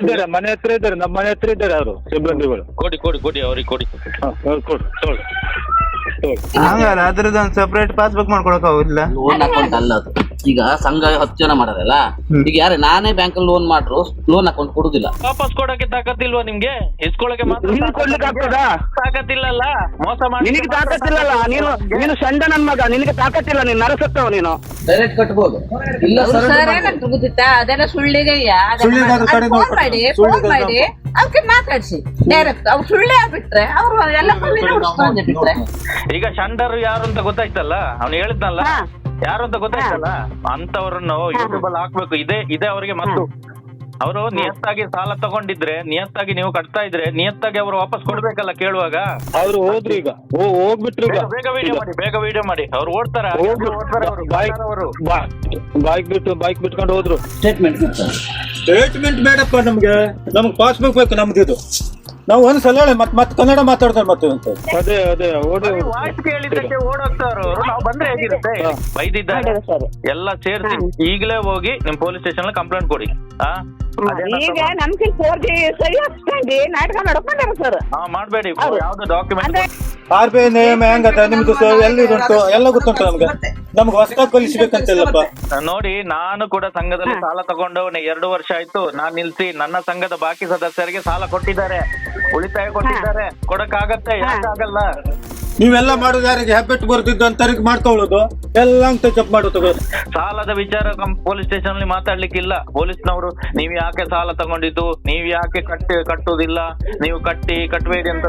ಇದ್ದಾರೆ ಮನೆ ಹತ್ರ ಇದ್ದಾರೆ ನಮ್ಮ ಮನೆ ಹತ್ರ ಇದ್ದಾರೆ ಅವರು ಸಿಬ್ಬಂದಿಗಳು. ಕೊಡಿ ಕೊಡಿ ಕೊಡಿ ಅವ್ರಿಗೆ ಕೊಡಿ. ಹಾ, ಅವ್ರು ಕೊಡು ತೊಗೊಳ್ಳಿ ತೊಗೊಳ್ಳಿ. ಹಂಗಲ್ಲ ಅದ್ರದ್ದು ಒಂದು ಸಪ್ರೇಟ್ ಪಾಸ್ಬುಕ್ ಮಾಡ್ಕೊಳಕ್ ಆಗುದಿಲ್ಲ? ಲೋನ್ ಅಕೌಂಟ್ ಅಲ್ಲ ಅದು. ಈಗ ಸಂಘ ಹತ್ತು ಜನ ಮಾಡಾರಲ್ಲ ಈಗ ಯಾರೇ ನಾನೇ ಬ್ಯಾಂಕ್ ಲೋನ್ ಮಾಡ್ರು ಲೋನ್ ಅಕೌಂಟ್ ಕೊಡುದಿಲ್ಲ. ವಾಪಸ್ ಕೊಡಕ್ಕೆ ತಾಕತ್ತಿಲ್ವಾ ನಿಮ್ಗೆ? ಇಸ್ಕೊಳಕ್ಕೆ ಮಾತ್ರ ನಿನಗೆ ಕೊಡ್ಲಿಕ್ಕೆ ಆಗ್ತದಾ? ತಾಕತ್ತಿಲ್ಲಲ್ಲ ಮೋಸ ಮಾಡಿ ನಿನಗೆ ತಾಕತ್ತಿಲ್ಲಲ್ಲ ನೀನು ನೀನು ಸಂಡ ನನ್ ಮಗ ನಿನಗೆ ತಾಕತ್ತಿಲ್ಲ ನೀನು ನರಸತ್ತವ ನೀನು. ಡೈರೆಕ್ಟ್ ಕಟ್ಬೋದು. ಇಲ್ಲ ಸರ್ ಏನಂತ ಗೊತ್ತಿತ್ತಾ? ಅದೆಲ್ಲ ಸುಳ್ಳಿಗೆಯ ಸುಳ್ಳಿಗೆ ಅದು ಕಡೆ ಫೋನ್ ಮಾಡಿ ಫೋನ್ ಮಾಡಿ ಅವ್ರಿಗೆ ಮಾತಾಡ್ಸಿ. ಡೈರೆಕ್ಟ್ ಅವ್ರು ಸುಳ್ಳೇ ಆಗ್ಬಿಟ್ರೆ ಅವ್ರು ಎಲ್ಲ ಈಗ ಶಂಡರು ಯಾರು ಅಂತ ಗೊತ್ತಾಯ್ತಲ್ಲ? ಅವ್ನು ಹೇಳಿದ್ನಲ್ಲ? ಯಾರು ಅಂತ ಗೊತ್ತಾಯ್ತಲ್ಲ? ಅಂತವ್ರನ್ನು ಯೂಟ್ಯೂಬ್ ಅಲ್ಲಿ ಹಾಕ್ಬೇಕು. ಇದೇ ಇದೇ ಅವರಿಗೆ ಮತ್ತು ಅವರು ನಿಯತ್ತಾಗಿ ಸಾಲ ತಗೊಂಡಿದ್ರೆ ನಿಯತ್ತಾಗಿ ನೀವು ಕಟ್ತಾ ಇದ್ರೆ ನಿಯತ್ತಾಗಿ ಅವರು ವಾಪಸ್ ಕೊಡ್ಬೇಕಲ್ಲ ಕೇಳುವಾಗ? ಅವ್ರು ಹೋದ್ರು ಈಗ. ಓ ಹೋಗ್ಬಿಟ್ರು ಈಗ. ಬೇಗ ವಿಡಿಯೋ ಮಾಡಿ ಬೇಗ ವಿಡಿಯೋ ಮಾಡಿ. ಅವ್ರು ಓಡ್ತಾರ? ಬೈಕ್ ಅವರು ಬಾಯ್ಕ್ ಅವರು. ಬಿಟ್ಟು ಬೈಕ್ ಬಿಟ್ಕೊಂಡು ಹೋದ್ರು. ಸ್ಟೇಟ್ಮೆಂಟ್ ಕೊಡ್ತಾರೆ ಸ್ಟೇಟ್ಮೆಂಟ್ ಬೇಡಪ್ಪ ನಮ್ಗೆ. ನಮ್ಗೆ ಪಾಸ್ಬುಕ್ ಬೇಕು ನಮ್ದು ಇದು ನಾವು ಒಂದ್ಸಲ ಹೇಳಿ ಮತ್ ಮತ್ತೆ ಕನ್ನಡ ಮಾತಾಡ್ತಾರೆ ಮತ್ತೆ ಅಂತ. ಅದೇ ಅದೇ ಓಡಿ ವಾಯ್ಸ್ ಕೇಳಿದ್ದಕ್ಕೆ ಓಡೋಗ್ತಾರು ನಾವು ಬಂದ್ರೆ ಹೇಗಿರುತ್ತೆ? ಬೈದಿದ್ದಾರೆ. ಎಲ್ಲ ಸೇರಿಸಿ ಈಗಲೇ ಹೋಗಿ ನಿಮ್ ಪೊಲೀಸ್ ಸ್ಟೇಷನ್ ಕಂಪ್ಲೇಂಟ್ ಕೊಡಿ. ಆ ಈಗ ನಮ್ಗೆ ಫೋರ್ ಜಿ ನಾಟಕ ಮಾಡ್ಕೊಂಡಾರ ಸರ್ ಹಾ ಮಾಡ್ಬೇಡಿ ಯಾವ್ದು document R B I name ಹೆಂಗದ ನಿಮ್ದು ಸ- ಎಲ್ಲಿ ಉಂಟು? ಎಲ್ಲ ಗೊತ್ತುಂಟು ನಮ್ಗೆ. ನಮ್ಗೆ ಹೊಸದಾಗಿ ಕಲಿಸ್ಬೇಕಂತಿಲ್ಲಪ್ಪ. ನೋಡಿ ನಾನು ಕೂಡ ಸಂಘದಲ್ಲಿ ಸಾಲ ತಗೊಂಡವನೇ ಎರಡು ವರ್ಷ ಆಯ್ತು. ನಾನ್ ನಿಲ್ಸಿ ನನ್ನ ಸಂಘದ ಬಾಕಿ ಸದಸ್ಯರಿಗೆ ಸಾಲ ಕೊಟ್ಟಿದ್ದಾರೆ. ಉಳಿತಾಯ ಕೊಟ್ಟಿದ್ದಾರೆ. ಕೊಡಕ್ಕಾಗತ್ತೆ. ಯಾಕಾಗಲ್ಲ? ನೀವೆಲ್ಲ ಮಾಡೋದು ಯಾರಿಗೆ? ಹ್ಯಾಬಿಟ್ ಬರ್ತಿದ್ದು ಅಂತರಿಗೆ ಮಾಡ್ಕೊಳ್ಳೋದು? ಎಲ್ಲ ಅಂತ ಚೆಕ್ ಮಾಡೋದು ಸಾಲದ ವಿಚಾರ ಪೊಲೀಸ್ ಸ್ಟೇಷನ್ ಅಲ್ಲಿ ಮಾತಾಡ್ಲಿಕ್ಕಿಲ್ಲ. ಪೊಲೀಸ್ನವರು ನೀವ್ ಯಾಕೆ ಸಾಲ ತಗೊಂಡಿದ್ದು? ನೀವ್ ಯಾಕೆ ಕಟ್ಟಿ ಕಟ್ಟುದಿಲ್ಲ? ನೀವು ಕಟ್ಟಿ ಕಟ್ಟಬೇಡಿ ಅಂತ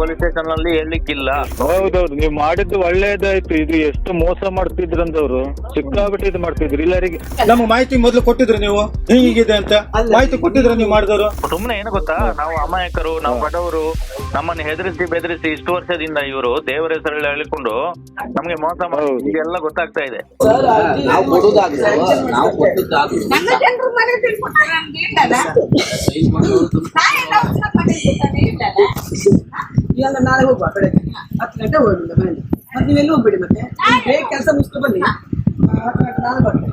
ಪೊಲೀಸ್ ಸ್ಟೇಷನ್ ಅಲ್ಲಿ ಹೇಳಲಿಕ್ಕಿಲ್ಲ. ಹೌದೌದು. ನೀವು ಮಾಡಿದ್ದು ಒಳ್ಳೇದಾಯ್ತು. ಇದು ಎಷ್ಟು ಮೋಸ ಮಾಡ್ತಿದ್ರಂದವ್ರು ಸಿಕ್ಕಾಬಿಟ್ಟು ಇದು ಮಾಡ್ತಿದ್ರು. ಇಲ್ಲರಿಗೆ ನಮ್ಮ ಮಾಹಿತಿ ಮೊದಲು ಕೊಟ್ಟಿದ್ರು ನೀವು? ಹೀಗಿದೆ ಅಂತ. ಮಾಹಿತಿ ಕೊಟ್ಟಿದ್ರು ನೀವು ಮಾಡಿದವರು? ಸುಮ್ನೆ ಏನು ಗೊತ್ತಾ? ನಾವು ಅಮಾಯಕರು ನಾವು ಬಡವರು ನಮ್ಮನ್ನು ಹೆದರಿಸಿ ಬೆದರಿಸಿ ಇಷ್ಟು ವರ್ಷದಿಂದ ಇವರು ದೇವರ ಹೆಸರಲ್ಲಿ ಹೇಳಿಕೊಂಡು ನಮ್ಗೆ ಮೋಸ ಮಾಡಿ ಇದೆಲ್ಲ ಗೊತ್ತಾಗ್ತಾ ಇದೆ. ಇವಾಗ ನಾಳೆ ಹೋಗುವ ಬೆಳಗ್ಗೆ. ಹತ್ತು ಗಂಟೆ ಮತ್ತೆ ನೀವೆಲ್ಲಿ ಹೋಗ್ಬೇಡಿ ಮತ್ತೆ? ನೀವು ಬೇಗ ಕೆಲಸ ಮುಗಿಸ್ಕೊ ಬನ್ನಿ. ಹತ್ತು ಗಂಟೆ ನಾನು ಬರ್ತೇನೆ.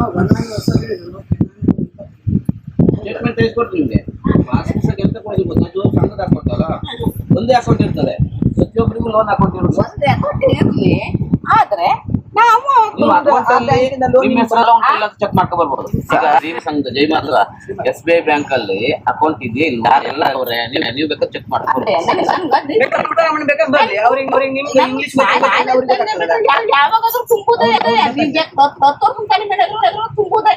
ಹೌದಾ ನಾನು ಹೊಸ ಹೇಳಿದ್ರು ಸ್ಟೇಟ್ಮೆಂಟ್ ತೆಗೆಸ್ಕೊಡ್ತೀನಿ ಪಾಸ್ ಪಾಸ್ಬುಕ್ ಎಂತ ಕೊಡೋದು ಗೊತ್ತಾ? ಅದು ಸಂಘದ ಅಕೌಂಟ್ ಅಲ್ಲ ಒಂದೇ ಅಕೌಂಟ್ ಇರ್ತದೆ. ಪ್ರತಿಯೊಬ್ಬರಿಗೂ ಲೋನ್ ಅಕೌಂಟ್ ಇರುತ್ತೆ ಒಂದೇ ಅಕೌಂಟ್ ಇರ್ಲಿ. ಆದ್ರೆ ನಾವು ಚೆಕ್ ಮಾಡ್ಕೊ ಬರ್ಬೋದು ಈಗ ಜೀವ ಸಂಘ ಜೈ ಮಾತ್ರ. ಎಸ್ ಬಿ ಐ ಬ್ಯಾಂಕ್ ಅಲ್ಲಿ ಅಕೌಂಟ್ ಇದೆಯಾ ಇಲ್ಲ ಎಲ್ಲ ಅವರೇ ನೀವು ಬೇಕಾದ್ರೆ ಚೆಕ್ ಮಾಡ್ಕೊಬೋದು. ನನಗೆ ಸಂಘ ಬೇಕಾದ್ರೆ ಊಟ ಮಾಡಿ ಬೇಕಾದ್ರೆ ಬರ್ಲಿ ಅವ್ರಿಗೆ ಅವ್ರಿಗೆ ನಿಮ್ಗೆ ಇಂಗ್ಲಿಷ್ ಮಾತಾಡೋದು ಅವ್ರಿಗೆ ಗೊತ್ತಾಗ್ತದಲ್ಲ. ಯಾವಾಗಾದ್ರೂ ತುಂಬುದೇ ಹತ್ತು ವರ್ಷ ಕಡಿಮೆ ತುಂಬುದೇ.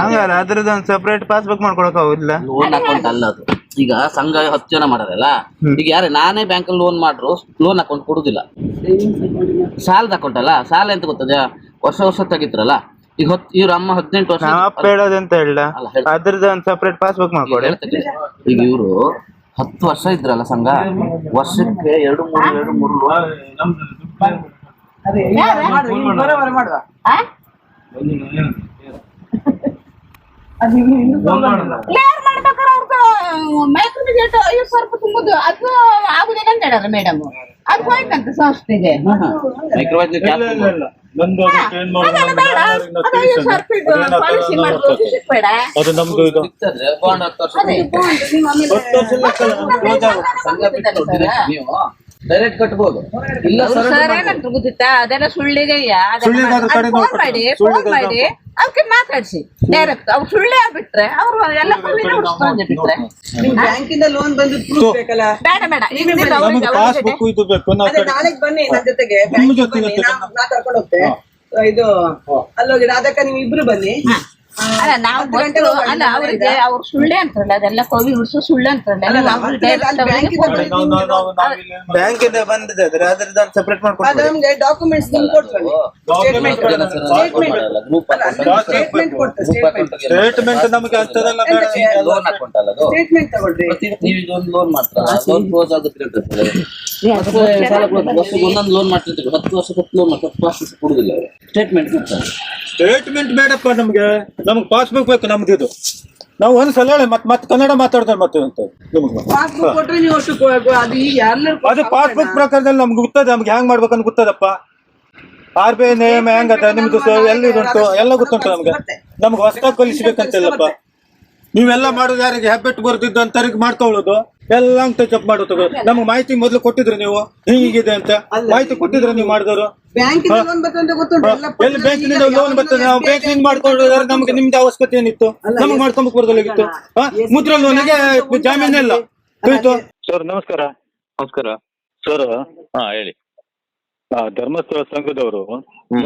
ಹಂಗಲ್ಲ ಅದ್ರದ್ದು ಒಂದು ಸಪ್ರೇಟ್ ಪಾಸ್ಬುಕ್ ಮಾಡ್ಕೊಳಕ್ ಆಗೋದಿಲ್ಲ. ಲೋನ್ ಅಕೌಂಟ್ ಅಲ್ಲ ಅದು. ಈಗ ಸಂಘ ಹತ್ತು ಜನ ಮಾಡಾರಲ್ಲ ಈಗ ಯಾರೇ ನಾನೇ ಬ್ಯಾಂಕ್ ಲೋನ್ ಮಾಡ್ರು ಲೋನ್ ಅಕೌಂಟ್ ಕೊಡುದಿಲ್ಲ. ಸಾಲದ ಅಕೌಂಟ್ ಅಲ್ಲ ಸಾಲ ಎಂತ ಗೊತ್ತದ? ವರ್ಷ ವರ್ಷ ತೆಗಿತ್ರಲ್ಲ. ಈಗ ಹೊತ್ ಇವ್ರ ಅಮ್ಮ ಹದಿನೆಂಟು ವರ್ಷ ಅಂತ ಹೇಳ ಅಲ್ಲ, ಹೇಳು. ಅದ್ರದ್ದು ಒಂದು ಸಪ್ರೇಟ್ ಪಾಸ್ಬುಕ್ ಮಾಡ್ಕೊಡಿ. ಈಗ ಇವರು ಹತ್ತು ವರ್ಷ ಇದ್ರಲ್ಲ ಸಂಘ ವರ್ಷಕ್ಕೆ ಎರಡು ಮೂರು ಎರಡು ಮೂರು loan ಅದೇ ಮಾಡುವ ಈಗ ಬರೋವರ ಮಾಡುವ ಅದು ನೀವು ಇನ್ನೂ ತಗೊಂಡಿಲ್ಲ. ಕ್ಲಿಯರ್ ಮಾಡ್ಬೇಕಾದ್ರೆ ಅವ್ರಿಗೆ ಮೈಕ್ರೋ ಬಜೆಟ್ ಐವತ್ತು ಸಾವಿರ ರೂಪಾಯಿ ತುಂಬುದು ಅದು ಹೇಳಾರ ಮೇಡಮ್ ಅದು ಹೋಯ್ತಂತ ಸಂಸ್ಥೆಗೆ. ನಂದು ಅದು ನಮ್ದು ಇದು. ಹತ್ತು ವರ್ಷ. ಸಂಘ ಬಿಟ್ಟು ನೀವು ಡೈರೆಕ್ಟ್ ಕಟ್ಬೋದು. ಇಲ್ಲ ಸರ್ ಗೊತ್ತಿತ್ತಾ? ಅದೆಲ್ಲ ಸುಳ್ಳಿಗೆ ಫೋನ್ ಮಾಡಿ ಸುಳ್ಳಿಗೆ ಫೋನ್ ಮಾಡಿ. ಅವ್ರಿಗೆ ಮಾತಾಡ್ಸಿ. ಡೈರೆಕ್ಟ್ ಅವ್ರು ಸುಳ್ಳೆ ಆಗ್ಬಿಟ್ರೆ ಅವ್ರು ಎಲ್ಲ ಬಿಟ್ರೆ. ಬ್ಯಾಂಕಿಂದ ಲೋನ್ ಬಂದು ಪ್ರೂಫ್ ಬೇಕಲ್ಲ? ಬೇಡ ಬೇಡ. ಅದೇ ಬನ್ನಿ ನನ್ನ ಜೊತೆಗೆ. ಇದು ಅಲ್ಲೋಗಿ ರಾಧಕ್ಕ ನೀವು ಇಬ್ರು ಬನ್ನಿ. ಅಲ್ಲ ನಾವು ಗೊತ್ತು ಅಲ್ಲ. ಅವ್ರಿಗೆ ಅವ್ರು ಸುಳ್ಳೆ ಅಂತಾರಲ್ಲ ಅದೆಲ್ಲ ಕವಿ ಉಡ್ಸು ಸುಳ್ಳೆ ಅಂತಾರಲ್ಲ ಬ್ಯಾಂಕ್ ಇಂದ ಬಂದು ಬಂದಿದೆ ಅದ್ರ ಅದ್ರದ್ದು ಒಂದು ಸಪ್ರೇಟ್ ಅದು ನಮ್ಗೆ ಡಾಕ್ಯುಮೆಂಟ್ಸ್ ನಿಮ್ಗೆ ಕೊಡ್ತೀನಿ ಸ್ಟೇಟ್ಮೆಂಟ್ ಸ್ಟೇಟ್ಮೆಂಟ್ ಕೊಡ್ತೆ ಸ್ಟೇಟ್ಮೆಂಟ್ ಸ್ಟೇಟ್ಮೆಂಟ್ ನಮಗೆ ಅಂತದೆಲ್ಲ ಬೇಡ. ಲೋನ್ ಅಕೌಂಟ್ ಅಲ್ಲ ಸ್ಟೇಟ್ಮೆಂಟ್ ತಗೊಳ್ರಿ. ನೀವು ಇದೊಂದು ಲೋನ್ ಮಾತ್ರ. ಲೋನ್ ಕ್ಲೋಸ್ ಆಗುತ್ತೆ ಅಂತ ಹೇಳ್ತಾರೆ. ಮತ್ತೆ ಸಾಲ ಕೊಡೋದು ವರ್ಷಕ್ಕೆ ಒಂದೊಂದು ಲೋನ್ ಮಾಡ್ತಿರ್ತೀವಿ. ಹತ್ತು ವರ್ಷ ಹತ್ತು ಲೋನ್ ಮಾಡ್ತಾರೆ. ಪಾಸ್ ಕೊಡುದಿಲ್ಲ ಅವರು. ಸ್ಟೇಟ್ಮೆಂಟ್ ಕೊಡ್ತಾರೆ ಸ್ಟೇಟ್ಮೆಂಟ್ ಬೇಡಪ್ಪ ನಮ್ಗೆ. ನಮ್ಗೆ ಪಾಸ್ಬುಕ್ ಬೇಕು ನಮ್ದು ಇದು. ನಾವು ಒಂದ್ ಸಲ ಮತ್ತೆ ಮತ್ತೆ ಕನ್ನಡ ಮಾತಾಡ್ತಾರೆ ಮತ್ತೆ ಅಂತ ಪಾಸ್ಬುಕ್ ಕೊಟ್ರೆ ನೀವು ಅಷ್ಟು ಕೊ- ಕೊ- ಅದು ಈಗ ಎಲ್ಲರೂ ಅದು ಪಾಸ್ಬುಕ್ ಪ್ರಕಾರದಲ್ಲಿ ನಮ್ಗೆ ಗೊತ್ತದ ನಮ್ಗೆ ಹೆಂಗ್ ಅಂತ ಗೊತ್ತದಪ್ಪ. ಆರ್ ಬಿ ಐ ನೇಮ್ ಹೆಂಗದ ನಿಮ್ದು ಸ- ಎಲ್ಲಿ ಉಂಟು ಎಲ್ಲ ಗೊತ್ತುಂಟು ನಮ್ಗೆ. ನಮ್ಗೆ ಹೊಸದಾಗಿ ಕಲಿಸ್ಬೇಕಂತಿಲ್ಲಪ್ಪ ನೀವೆಲ್ಲ ಮಾಡೋದು ಯಾರಿಗೆ ಹ್ಯಾಬಿಟ್ ಬರ್ತಿದ್ದು ಅಂತರಿಗೆ ಮಾಡ್ಕೊಳ್ಳೋದು? ಎಲ್ಲ ಟಚ್ ಅಪ್ ತಗೋ ನಮ್ಗೆ ಮಾಹಿತಿ ಮೊದಲು ಕೊಟ್ಟಿದ್ರಿ ನೀವು. ಹೀಗಿದೆ ಅಂತ. ಮಾಹಿತಿ ಕೊಟ್ಟಿದ್ರೆ ನೀವು ಮಾಡಿದವರು. ಎಲ್ಲಿ ಅಂತ ಬ್ಯಾಂಕಿನಿಂದ ಲೋನ್ ಬರ್ತದೆ? ನಾವು ಬ್ಯಾಂಕಿನಿಂದ ಮಾಡ್ಕೊಳ್ಳೋದಾದ್ರೆ ನಮ್ಗೆ ನಿಮ್ದು ಅವಶ್ಯಕತೆ ಏನಿತ್ತು? ನಮ್ಗೆ ಮಾಡ್ಕೊಂಬಕ್ ಬರೋದಿಲ್ಲಾಗಿತ್ತು ಮುದ್ರಾ ಲೋನಿಗೆ ಜಾಮೀನ್ ಇಲ್ಲ. ಸರ್ ನಮಸ್ಕಾರ. ನಮಸ್ಕಾರ. ಸರ್ ಹಾ ಹೇಳಿ. ಆ, ಧರ್ಮಸ್ಥಳ ಸಂಘದವರು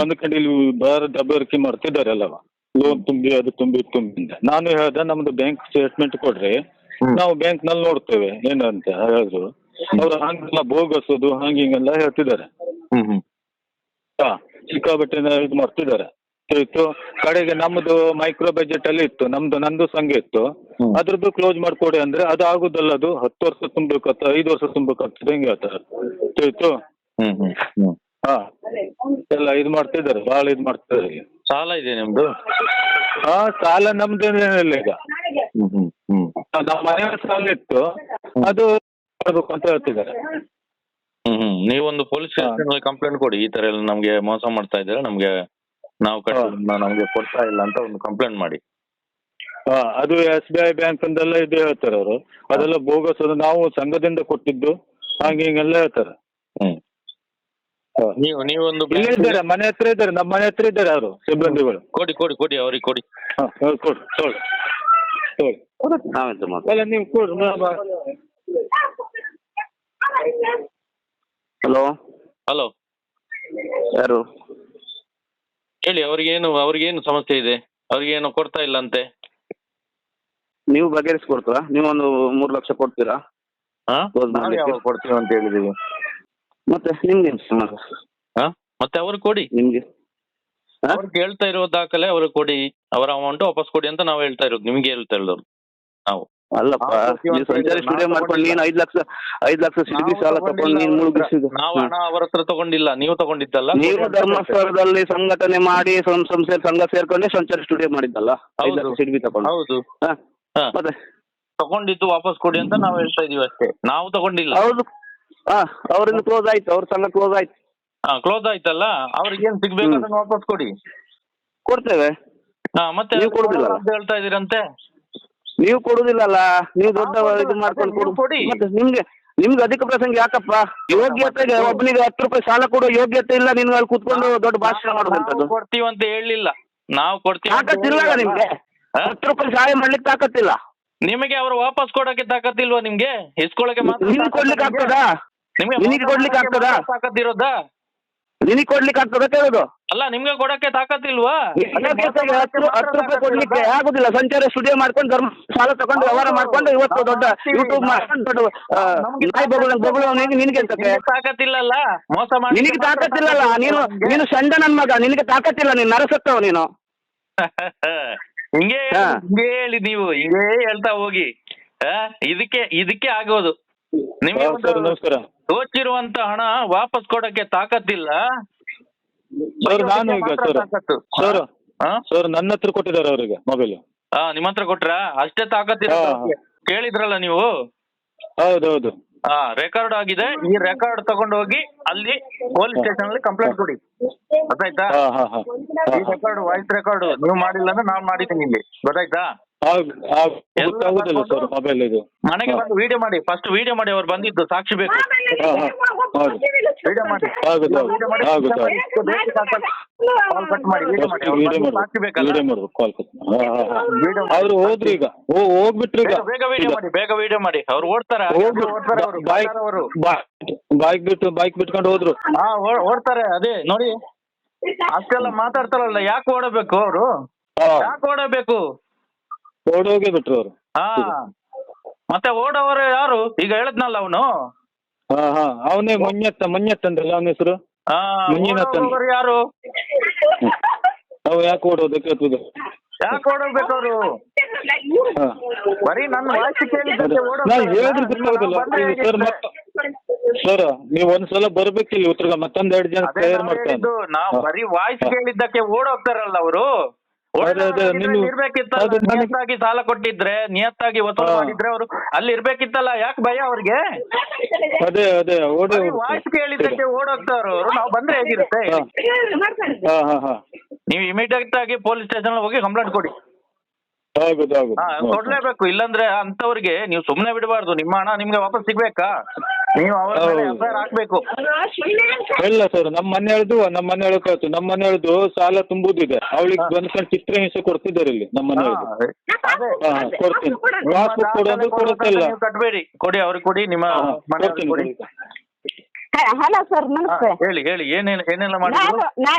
ಒಂದು ಕಡೆ ಇಲ್ಲಿ ಬಾರ ದಬ್ಬರಿಕೆ ಮಾಡ್ತಿದ್ದಾರೆ ಅಲ್ಲವ? ಲೋನ್ ತುಂಬಿ ಅದು ತುಂಬಿ ತುಂಬಿ ನಾನು ಹೇಳ್ದೆ ನಮ್ದು ಬ್ಯಾಂಕ್ ಸ್ಟೇಟ್ಮೆಂಟ್ ಕೊಡ್ರಿ. ನಾವು ಬ್ಯಾಂಕ್ನಲ್ಲಿ ನೋಡ್ತೇವೆ ಏನಂತ ಹೇಳಿದ್ರು ಅವ್ರು ಹಂಗೆಲ್ಲ ಬೋಗಸೋದು ಹಂಗ ಹಿಂಗೆಲ್ಲ ಹೇಳ್ತಿದ್ದಾರೆ. ಹಾ ಸಿಕ್ಕಾಪಟ್ಟೆ ಇದು ಮಾಡ್ತಿದ್ದಾರೆ. ಇತ್ತು ಕಡೆಗೆ ನಮ್ದು ಮೈಕ್ರೋ ಬಜೆಟ್ ಅಲ್ಲಿ ಇತ್ತು ನಮ್ದು ನಂದು ಸಂಘ ಇತ್ತು. ಅದ್ರದ್ದು ಕ್ಲೋಸ್ ಮಾಡ್ಕೊಡಿ ಅಂದ್ರೆ ಅದು ಆಗುದಲ್ಲ ಅದು ಹತ್ತು ವರ್ಷ ತುಂಬಬೇಕಾಗ್ತದೆ ಐದು ವರ್ಷ ತುಂಬಬೇಕಾಗ್ತದೆ ಹಿಂಗೆ ಹೇಳ್ತಾರೆ. ಇತ್ತು ಹ್ಮ್ ಹ್ಮ್ ಹ್ಮ್. ಹಾ. ಎಲ್ಲ ಇದು ಮಾಡ್ತಿದ್ದಾರೆ ಭಾಳ ಇದು ಮಾಡ್ತಿದ್ದಾರೆ ಈಗ ಸಾಲ ಇದೆ ನಿಮ್ದು? ಹಾ ಸಾಲ ನಮ್ದೇನಿಲ್ಲ ಈಗ. ಹ್ಮ್ ಹ್ಮ್ ಹ್ಮ್. ನಮ್ಮ ಸಾಲ ಇತ್ತು. ಅದು ಮಾಡ್ಬೇಕು ಅಂತ ಹೇಳ್ತಿದ್ದಾರೆ. ಹ್ಮ್ ಹ್ಮ್. ನೀವೊಂದು ಪೊಲೀಸ್ ಸ್ಟೇಷನ್ ಕಂಪ್ಲೇಂಟ್ ಕೊಡಿ ಈ ತರ ಎಲ್ಲ ನಮ್ಗೆ ಮೋಸ ಮಾಡ್ತಾ ಇದ್ದಾರೆ ನಮ್ಗೆ ನಾವು ನಮ್ಗೆ ಕೊಡ್ತಾ ಇಲ್ಲ ಅಂತ ಒಂದು ಕಂಪ್ಲೇಂಟ್ ಮಾಡಿ. ಹಾ ಅದು ಎಸ್ ಬಿ ಐ ಬ್ಯಾಂಕ್ ಅಂದೆಲ್ಲ ಇದು ಹೇಳ್ತಾರೆ ಅವರು. ಅದೆಲ್ಲ ಬೋಗಸ್ ಅದು ನಾವು ಸಂಘದಿಂದ ಕೊಟ್ಟಿದ್ದು ಹಾಗೆ ಹಿಂಗೆಲ್ಲ ಹೇಳ್ತಾರೆ. ಹ್ಮ್. ನೀವು ನೀವೊಂದು ಇಲ್ಲೇ ಇದ್ದಾರೆ ಮನೆ ಹತ್ರ ಇದ್ದಾರೆ ನಮ್ಮ ಮನೆ ಹತ್ರ ಇದ್ದಾರೆ ಅವರು ಸಿಬ್ಬಂದಿಗಳು. ಕೊಡಿ ಕೊಡಿ ಕೊಡಿ ಅವ್ರಿಗೆ ಕೊಡಿ. ಹಾ ಕೊಡು ಮಾತು ಅಲ್ಲ ನೀವು ಕೊಡ್ರಿ ನಾ- ಬಾ- ಹಲೋ? ಹಲೋ. ಯಾರು? ಹೇಳಿ ಅವ್ರಿಗೇನು ಅವ್ರಿಗೇನು ಸಮಸ್ಯೆ ಇದೆ? ಅವ್ರಿಗೇನು ಕೊಡ್ತಾ ಇಲ್ಲ ಅಂತೆ ನೀವು ಬಗೆಹರಿಸ್ಕೊಡ್ತೀರಾ? ನೀವೊಂದು ಒಂದು ಮೂರು ಲಕ್ಷ ಕೊಡ್ತೀರಾ? ಹಾ? ಯಾವಾಗ ಕೊಡ್ತೀವಿ ಅಂತ ಹೇಳಿದೀವಿ. ಮತ್ತೆ ನಿಮ್ಗೆ ಹಾ? ಮತ್ತೆ ಅವ್ರಿಗೆ ಕೊಡಿ. ನಿಮ್ಗೆ? ಹಾ? ಹೇಳ್ತಾ ಇರೋ ದಾಖಲೆ ಅವ್ರಿಗೆ ಕೊಡಿ. ಅವರ ಅಮೌಂಟ್ ವಾಪಸ್ ಕೊಡಿ ಅಂತ ನಾವು ಹೇಳ್ತಾ ಇರೋದು. ನಿಮ್ಗೆ ಹೇಳ್ತಾ ಇರೋದು ನಾವು. ಅಲ್ಲಪ್ಪ ಸಂಚಾರಿ ಸ್ಟುಡಿಯೋ ನಾವು ಮಾಡ್ಕೊಂಡು ನೀನ್ ಐದು ಲಕ್ಷ ಐದು ಲಕ್ಷ ಸಿಡಿಬಿ ಸಾಲ ತಗೊಂಡು ನೀನ್ ಮುಳುಗಿಸಿದ್ದು ನಾವು ಹಣ ಅವರ ಹತ್ರ ತಗೊಂಡಿಲ್ಲ. ನೀವು ತಗೊಂಡಿದ್ದಲ್ಲ? ನೀವು ಧರ್ಮಸ್ಥಳದಲ್ಲಿ ಸಂಘಟನೆ ಮಾಡಿ ಸಂಸ್ಥೆ ಸಂಘ ಸೇರ್ಕೊಂಡೆ ಸಂಚಾರಿ ಸ್ಟುಡಿಯೋ ಮಾಡಿದ್ದಲ್ಲ? ಐದ್ ಹೌದು. ಲಕ್ಷ ಸಿಡಿಬಿ ತಗೊಂಡು. ಹೌದು. ಹಾ. ಹಾ. ಮತ್ತೆ? ತಗೊಂಡಿದ್ದು ವಾಪಸ್ ಕೊಡಿ ಅಂತ ನಾವು ಹೇಳ್ತಾ ಇದೀವಿ ಅಷ್ಟೇ. ನಾವು ತಗೊಂಡಿಲ್ಲ. ಹೌದು. ಹಾ ಅವರಿಂದ ಕ್ಲೋಸ್ ಆಯ್ತು ಅವ್ರ ಸಂಘ ಕ್ಲೋಸ್ ಆಯ್ತು. ಹಾ ಕ್ಲೋಸ್ ಆಯ್ತಲ್ಲ? ಅವ್ರಿಗೆ ಏನ್ ಸಿಗ್ಬೇಕು ಹ್ಮ್. ಅದನ್ನ ವಾಪಸ್ ಕೊಡಿ. ಕೊಡ್ತೇವೆ. ಹಾ ಮತ್ತೆ ನೀವು ಕೊಡುದಿಲ್ಲ. ಅಂತ ಹೇಳ್ತಾ ಇದೀರಂತೆ ನೀವು ಕೊಡುದಿಲ್ಲಲ್ಲ ನೀವು ದೊಡ್ಡ ಇದು ಮಾಡ್ಕೊಂಡು ಕೊಡು. ಕೊಡಿ. ಮತ್ತೆ ನಿಮ್ಗೆ ನಿಮ್ಗೆ ಅಧಿಕ ಪ್ರಸಂಗ ಯಾಕಪ್ಪ? ಯೋಗ್ಯತೆಗೆ ಒಬ್ಬನಿಗೆ ಹತ್ತು ರೂಪಾಯಿ ಸಾಲ ಕೊಡೋ ಯೋಗ್ಯತೆ ಇಲ್ಲ ನಿನ್ಗೆ ಅಲ್ಲಿ ಕುತ್ಕೊಂಡು ದೊಡ್ಡ ಭಾಷಣ ಮಾಡುವಂತದ್ದು ನಾವು ಕೊಡ್ತೀವಿ ಅಂತ ಹೇಳಿಲ್ಲ. ನಾವು ಕೊಡ್ತೀವಿ ಅಂತ ತಾಕತ್ತಿಲ್ಲ ಹೇಳಿಲ್ಲ. ನಿಮ್ಗೆ. ಹಾ? ಹತ್ತು ರೂಪಾಯಿ ಸಹಾಯ ಮಾಡ್ಲಿಕ್ಕೆ ತಾಕತ್ತಿಲ್ಲ. ನಿಮಗೆ ಅವ್ರು ವಾಪಸ್ ಕೊಡಕ್ಕೆ ತಾಕತ್ತಿಲ್ವಾ ನಿಮ್ಗೆ? ಇಸ್ಕೊಳಕ್ಕೆ ಮಾತ್ರ ನಿಮ್ಗೆ ಕೊಡ್ಲಿಕ್ಕೆ ಆಗ್ತದಾ? ನಿನಗೆ ಕೊಡ್ಲಿಕ್ಕೆ ಆಗ್ತದಾ? ತಾಕತ್ತಿರೋದಾ ನಿನಗೆ ಕೊಡ್ಲಿಕ್ಕೆ ಆಗ್ತದ ಕೇಳೋದು? ಅಲ್ಲ ನಿಮ್ಗೆ ಕೊಡಕ್ಕೆ ತಾಕತ್ತಿಲ್ವಾ? ಹತ್ತು ಹತ್ತು ರೂಪಾಯಿ ಕೊಡ್ಲಿಕ್ಕೆ ಆಗುದಿಲ್ಲ. ಸಂಚಾರ ಸ್ಟುಡಿಯೋ ಮಾಡ್ಕೊಂಡು ಧರ್ಮ ಸಾಲ ತಗೊಂಡು ವ್ಯವಹಾರ ಮಾಡ್ಕೊಂಡು ಇವತ್ತು ದೊಡ್ಡ ಯೂಟ್ಯೂಬ್ ಮಾಡ್ಕೊಂಡು ನಾಯಿ ಬಗಳು ಬಗಳು ನಿನಗೆ ತಾಕತ್ತಿಲ್ಲಲ್ಲ ಮೋಸ ಮಾಡಿ ನಿನಗೆ ತಾಕತ್ತಿಲ್ಲಲ್ಲ ನೀನು ನೀನು ಸಂಡ ನನ್ ಮಗ. ನಿನಗೆ ತಾಕತ್ತಿಲ್ಲ ನೀನು ನರಸತ್ತವ ನೀನು. ಹಿಂಗೆ ಹಿಂಗೇ ಹೇಳಿ ನೀವು. ಹಿಂಗೇ ಹೇಳ್ತಾ ಹೋಗಿ. ಇದಕ್ಕೆ ಇದಕ್ಕೆ ಆಗೋದು. ನಿಮಗೆ ತೋಚಿರುವಂತ ಸರ್ ನಮಸ್ಕಾರ. ದೋಚಿರುವಂತ ಹಣ ವಾಪಸ್ ಕೊಡಕ್ಕೆ ತಾಕತ್ತಿಲ್ಲ? ಸರ್ ನಾನು ಈಗ ಸರ್. ತಾಕತ್ತು. ಸರ್ ಹಾ? ಸರ್ ನನ್ನ ಹತ್ರ ಕೊಟ್ಟಿದ್ದಾರೆ ಅವರಿಗೆ ಮೊಬೈಲ್. ಹಾ ನಿಮ್ಮ ಹತ್ರ ಕೊಟ್ರಾ? ಅಷ್ಟೇ ತಾಕತ್ತಿಲ್ಲ ಹಾ. ಕೇಳಿದ್ರಲ್ಲ ನೀವು? ಹೌದೌದು. ಹಾ ರೆಕಾರ್ಡ್ ಆಗಿದೆ. ಈ ರೆಕಾರ್ಡ್ ತಗೊಂಡು ಹೋಗಿ ಅಲ್ಲಿ ಪೊಲೀಸ್ ಸ್ಟೇಷನ್ ಅಲ್ಲಿ ಕಂಪ್ಲೇಂಟ್ ಕೊಡಿ. ಗೊತ್ತಾಯ್ತಾ? ಹಾ ಹಾ ಹಾ. ಈ ರೆಕಾರ್ಡ್ ವಾಯ್ಸ್ ರೆಕಾರ್ಡ್ ನೀವು ಮಾಡಿಲ್ಲ ಅಂದ್ರೆ ನಾನ್ ಮಾಡಿದ್ದೀನಿ ಇಲ್ಲಿ. ಗೊತ್ತಾಯ್ತಾ? ಗೊತ್ತಾಗುದಿಲ್ಲ ಸರ್ ಮೊಬೈಲ್ ಇದು. ಮನೆಗೆ ಬಂದು ವಿಡಿಯೋ ಮಾಡಿ. ಫಸ್ಟ್ ವಿಡಿಯೋ ಮಾಡಿ ಅವ್ರು ಬಂದಿದ್ದು ಸಾಕ್ಷಿ ಬೇಕು. ವಿಡಿಯೋ ಮಾಡಿ. ಮಾಡಿ ಆಗುದು ಕಾಲ್ ಕಟ್ ಮಾಡಿ. ವಿಡಿಯೋ ಮಾಡಿ ಅವ್ರು ವಿಡಿಯೋ ಬಂದು ಸಾಕ್ಷಿ ಮಾಡ್ಬೇಕು ಬೇಕಲ್ಲ ವಿಡಿಯೋ ಮಾಡ್ಬೇಕು ಕಾಲ್ ವಿಡಿಯೋ ಮಾಡಿ. ಅವ್ರು ಹೋದ್ರು ಈಗ. ಓ ಹೋಗ್ಬಿಟ್ರು ಈಗ. ಬೇಗ ಬೇಗ ವಿಡಿಯೋ ಮಾಡಿ ಬೇಗ ವಿಡಿಯೋ ಮಾಡಿ. ಅವ್ರು ಓಡ್ತಾರೆ ಓಡ್ತಾರೆ ಅವರು ಬೈಕ್ ಅವರು. ಬೈಕ್ ಬಿಟ್ಟು ಬೈಕ್ ಬಿಟ್ಕೊಂಡು ಹೋದ್ರು. ಹಾ ಓ- ಓಡ್ತಾರೆ ಅದೇ ನೋಡಿ. ಅಷ್ಟೆಲ್ಲ ಮಾತಾಡ್ತಾರಲ್ಲ ಯಾಕೆ ಓಡಬೇಕು ಅವರು? ಹಾ. ಯಾಕೆ ಓಡಬೇಕು? ಓಡೋಗೇ ಬಿಟ್ರು ಅವರು ಹಾ. ಮತ್ತೆ ಓಡೋವರು ಯಾರು? ಈಗ ಹೇಳದ್ನಲ್ಲ ಅವನು? ಹಾ ಹಾ. ಅವನೇ ಮೊನ್ನೆತ್ತ ಮೊನ್ನೆತ್ತ ಅಂದ್ರಲ್ಲ ಅವನ ಹೆಸರು? ಹಾ ಓಡೋವರು ಯಾರು? ಅವ ಯಾಕೆ ಓಡೋದು ಕೇಳ್ತದೆ? ಯಾಕೆ ಓಡೋಗ್ಬೇಕು ಅವರು? ಹಾ. ಬರೀ ನನ್ನ ವಾಯ್ಸ್ ಕೇಳಿದ್ದಕ್ಕೆ ನಾನು ಓಡೋಗ್ತಾರೆ. ಹೇಳಿದ್ರೆ ಗೊತ್ತಾಗುದಿಲ್ಲ ನಾನು ಬಂದ್ರೆ ಈಗ ಸರ್? ಮತ್ತೆ ಸರ್ ನೀವು ಒಂದ್ಸಲ ಬರ್ಬೇಕಿಲ್ಲ ಉತ್ತರ ಮತ್ತೊಂದ್ ಎರಡು ಜನ ನಾವ್ ಮಾಡ್ತಾರೆ. ನಾವ್ ಬರೀ ವಾಯ್ಸ್ ಕೇಳಿದ್ದಕ್ಕೆ ಓಡೋಗ್ತಾರಲ್ಲ ಅವರು? ಅದೇ, ನನಗೆ- ನಿಯತ್ತಾಗಿ ಸಾಲ ಕೊಟ್ಟಿದ್ರೆ ನಿಯತ್ತಾಗಿ ಒತ್ತಡ ಹಾ. ಮಾಡಿದ್ರೆ ಅವರು ಅಲ್ಲಿ ಇರ್ಬೇಕಿತ್ತಲ್ಲ ಯಾಕೆ ಭಯ ಅವ್ರಿಗೆ? ಅದೇ ಅದೇ ಓಡಿ ವಾಯ್ಸ್ ಕೇಳಿದ್ದಕ್ಕೆ ಓಡೋಗ್ತಾರ ಅವರು ನಾವು ಬಂದ್ರೆ ಹೇಗಿರುತ್ತೆ? ಹಾ. ಹಾ ಹಾ ಹಾ. ನೀವು ಇಮಿಡಿಯೇಟ್ ಆಗಿ ಪೊಲೀಸ್ ಸ್ಟೇಷನ್ ಹೋಗಿ ಕಂಪ್ಲೇಂಟ್ ಕೊಡಿ. ಹಾ ಕೊಡ್ಲೇಬೇಕು. ಇಲ್ಲಾಂದ್ರೆ ಅಂತವ್ರಿಗೆ ನೀವು ಸುಮ್ನೆ ಬಿಡಬಾರ್ದು. ನಿಮ್ಮ ಹಣ ನಿಮ್ಗೆ ವಾಪಸ್ ಸಿಗ್ಬೇಕಾ? ನೀವು ಅವ್ರ ಮೇಲೆ ಹೌದು. ಎಫ್ಐಆರ್ ಹಾಕ್ಬೇಕು. ಇಲ್ಲ ಸರ್ ನಮ್ಮ ಮನೆ ಹೇಳ್ದು ನಮ್ಮ ನಮ್ಮ ಮನೆ ಹೇಳ್ದು ಸಾಲ ತುಂಬುದಿದೆ ಅವಳಿಗೆ ಬಂದ್ಕೊಂಡು ಚಿತ್ರ ಹಿಂಸೆ ಕೊಡ್ತಿದ್ದಾರೆ ಇಲ್ಲಿ ನಮ್ಮ ಮನೆ ಹೇಳ್ದು ಅದೇ. ಹಾ ಕೊಡ್ತೀನಿ. ನಿಮ್ಮ ಪಾಸ್ಬುಕ್ ಕೊಡೋದು ದಾಖಲೆ ಕೊಡುತ್ತಿಲ್ಲ ನೀವು ಕಟ್ಬೇಡಿ. ಕೊಡಿ ಅವ್ರಿಗೆ ಕೊಡಿ ನಿಮ್ಮ ಹಾ, ಮನೆ ಕೊಡ್ತೀನಿ ಕೊಡಿ. ಹಲೋ ಸರ್ ಹಾ, ನಮಸ್ತೆ. ಹೇಳಿ ಹೇಳಿ. ಏನೇನು ಏನೆಲ್ಲ ಮಾಡಿದ್ರು? ನಾನು ನಾ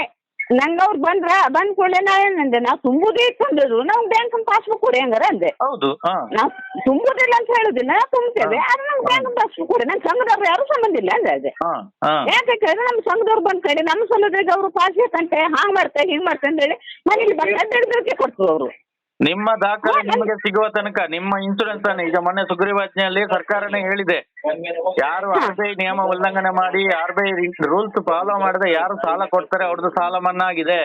ನಂಗೆ ಅವ್ರು ಬಂದ್ರ ಬಂದ್ ಕೂಡಲೇ ನಾ ಏನಂದೆ ನಾವು ತುಂಬುದೇ ಇಟ್ಕೊಂಡಿದ್ರು ನಾವು ಬ್ಯಾಂಕ್ ಪಾಸ್ಬುಕ್ ಕೊಡಿ ಹಂಗಾರ ಅಂದೆ. ಹೌದು ಹಾ. ನಾವು ತುಂಬುದಿಲ್ಲ ಅಂತ ಹೇಳುದಿಲ್ಲ ನಾವು ತುಂಬ್ತೇವೆ ಆದ್ರೆ ನಮ್ ಬ್ಯಾಂಕ್ ಪಾಸ್ಬುಕ್ ಕೊಡಿ. ನಮ್ ಸಂಘದವ್ರು ಯಾರು ಸಂಬಂಧ ಇಲ್ಲ ಅಂದ್ರೆ ಅದೇ. ಹಾ ಹಾ. ಯಾಕೆ ಕೇಳಿದ್ರೆ ನಮ್ಮ ಸಂಘದವ್ರು ಬಂದ್ ಕಡೆ ನಮ್ಮ ಸಲುವಾಗಿ ಅವರು ಪಾಸ್ ಬೇಕಂತೆ ಹಾಂಗ್ ಮಾಡ್ತಾರೆ ಹಿಂಗ್ ಮಾಡ್ತಾರೆ ಅಂತ ಹೇಳಿ ಮನೇಲಿ ಬಂದು ಅಡ್ಡಾಡಿದ್ರೆ ಕೊಡ್ತಾರೆ ಅವರು. ನಿಮ್ಮ ದಾಖಲೆ ನಿಮಗೆ ಸಿಗುವ ತನಕ ನಿಮ್ಮ ಇನ್ಸೂರೆನ್ಸ್ ಅನ್ನು ಈಗ ಮೊನ್ನೆ ಸುಗ್ರೀವಾಜ್ಞೆಯಲ್ಲಿ ಸರ್ಕಾರನೇ ಹೇಳಿದೆ. ಯಾರು ಆರ್ ಬಿ ಐ ನಿಯಮ ಉಲ್ಲಂಘನೆ ಮಾಡಿ R B I rules follow ಮಾಡದೆ ಯಾರು ಸಾಲ ಕೊಡ್ತಾರೆ ಅವ್ರದ್ದು ಸಾಲ ಮನ್ನಾ ಆಗಿದೆ